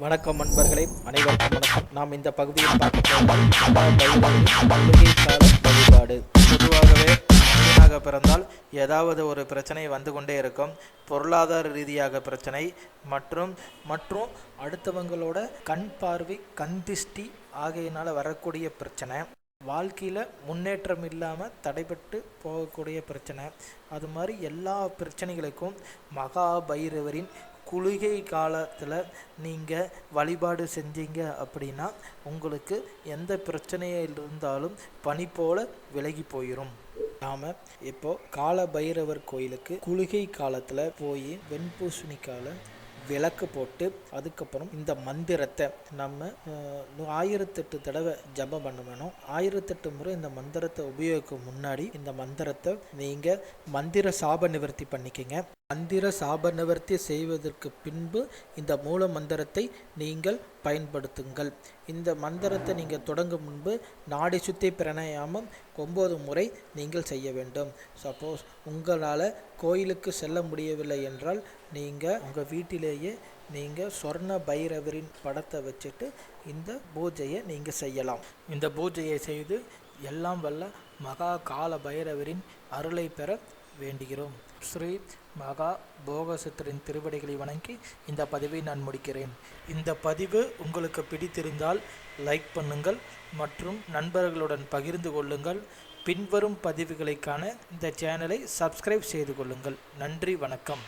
வணக்கம் நண்பர்களே அனைவருக்கும் வணக்கம். நாம் இந்த பகுதியில் பார்க்க வழிபாடு பொதுவாகவே மனிதனாக பிறந்தால் ஏதாவது ஒரு பிரச்சனை வந்து கொண்டே இருக்கும். பொருளாதார ரீதியாக பிரச்சனை மற்றும் மற்றும் அடுத்தவங்களோட கண் பார்வை கண் திஷ்டி ஆகையினால் வரக்கூடிய பிரச்சனை. வாழ்க்கையில் முன்னேற்றம் இல்லாமல் தடைபட்டு போகக்கூடிய பிரச்சனை. அது மாதிரி எல்லா பிரச்சனைகளுக்கும் மகா பைரவரின் குளிகை காலத்தில் நீங்கள் வழிபாடு செஞ்சீங்க அப்படின்னா உங்களுக்கு எந்த பிரச்சனையில் இருந்தாலும் பனி போல விலகி போயிடும் நாம் இப்போ கால பைரவர் கோயிலுக்கு குளிகை காலத்தில் போய் வெண்பூசணிக்கால விளக்கு போட்டு அதுக்கப்புறம் இந்த மந்திரத்தை நம்ம ஆயிரத்தெட்டு தடவை ஜபம் பண்ண வேணும் ஆயிரத்தெட்டு முறை இந்த மந்திரத்தை உபயோகிக்கும் முன்னாடி இந்த மந்திரத்தை நீங்கள் மந்திர சாப நிவர்த்தி பண்ணிக்கங்க. மந்திர சாப நிவர்த்தி செய்வதற்கு பின்பு இந்த மூல மந்திரத்தை நீங்கள் பயன்படுத்துங்கள். இந்த மந்திரத்தை நீங்கள் தொடங்கும் முன்பு நாடி சுத்தி பிரணயாமம் ஒம்பது முறை நீங்கள் செய்ய வேண்டும். சப்போஸ் உங்களால் கோயிலுக்கு செல்ல முடியவில்லை என்றால் நீங்கள் உங்கள் வீட்டிலேயே நீங்கள் சொர்ண பைரவரின் படத்தை வச்சுட்டு இந்த பூஜையை நீங்கள் செய்யலாம். இந்த பூஜையை செய்து எல்லாம் வல்ல மகா கால பைரவரின் அருளை பெற வேண்டுகிறோம். ஸ்ரீ மகா போகசத்திரின் திருவடிகளை வணங்கி இந்த பதிவை நான் முடிக்கிறேன். இந்த பதிவு உங்களுக்கு பிடித்திருந்தால் லைக் பண்ணுங்கள் மற்றும் நண்பர்களுடன் பகிர்ந்து கொள்ளுங்கள். பின்வரும் பதிவுகளை காண இந்த சேனலை சப்ஸ்கிரைப் செய்து கொள்ளுங்கள். நன்றி வணக்கம்.